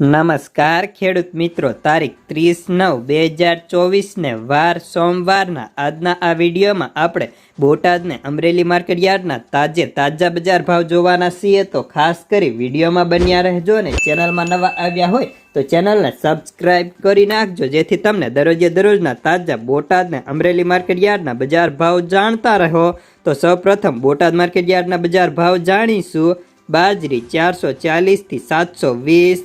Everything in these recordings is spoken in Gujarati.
નમસ્કાર, ખેડૂત મિત્રો. તારીખ ત્રીસ નવ બે હજાર ચોવીસને વાર સોમવારના આજના આ વિડીયોમાં આપણે બોટાદને અમરેલી માર્કેટ યાર્ડના તાજે તાજા બજાર ભાવ જોવાના છીએ. તો ખાસ કરી વિડીયોમાં બન્યા રહેજો ને ચેનલમાં નવા આવ્યા હોય તો ચેનલને સબસ્ક્રાઇબ કરી નાખજો, જેથી તમને દરરોજે દરરોજના તાજા બોટાદને અમરેલી માર્કેટ યાર્ડના બજાર ભાવ જાણતા રહો. તો સૌપ્રથમ બોટાદ માર્કેટ યાર્ડના બજાર ભાવ જાણીશું. બાજરી ચારસો ચાલીસથી સાતસો વીસ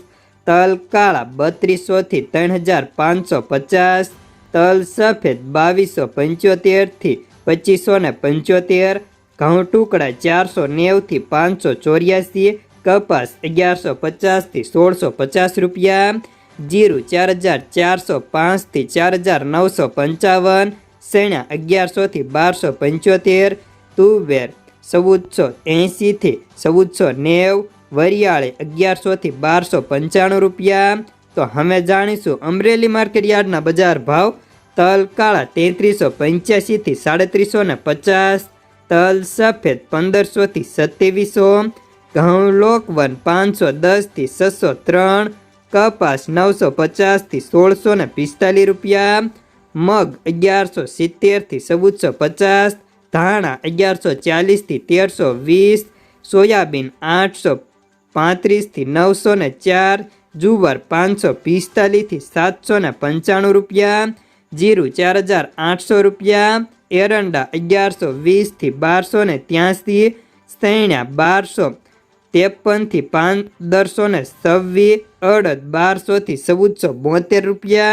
તલ કાળા બત્રીસોથી ત્રણ હજાર પાંચસો પચાસ, તલ સફેદ બાવીસો પંચોતેરથી પચીસો ને પંચોતેર, ઘઉં ટુકડા ચારસો નેવથી પાંચસો ચોર્યાસી, કપાસ અગિયારસો પચાસથી સોળસો પચાસ રૂપિયા, જીરું ચાર હજાર ચારસો પાંચથી ચાર હજાર નવસો પંચાવન, શેણા અગિયારસોથી બારસો પંચોતેર, તુવેર ચૌદસો એંશીથી ચૌદસો નેવ વરિયાળી અગિયારસોથી બારસો પંચાણું રૂપિયા. તો હવે જાણીશું અમરેલી માર્કેટ યાર્ડના બજાર ભાવ. તલ કાળા તેત્રીસો પંચ્યાસીથી સાડત્રીસો ને પચાસ. તલ સફેદ પંદરસોથી સત્યાવીસો. ઘઉં લોકવન પાંચસો દસથી છસો ત્રણ. કપાસ નવસો પચાસથી સોળસો ને પિસ્તાલીસ રૂપિયા. મગ અગિયારસો સિત્તેરથી ચૌદસો પચાસ. ધાણા અગિયારસો ચાલીસથી તેરસો વીસ. સોયાબીન આઠસો પાંત્રીસથી નવસો ને ચાર, જુવાર પાંચસો પિસ્તાલીસથી સાતસો ને પંચાણું રૂપિયા, જીરું ચાર હજાર આઠસો રૂપિયા, એરંડા અગિયારસો વીસથી બારસો ને ત્યાંસી સૈણા બારસો ત્રેપનથી પંદરસો ને છવ્વીસ, અડદ બારસોથી ચૌદસો બોતેર રૂપિયા.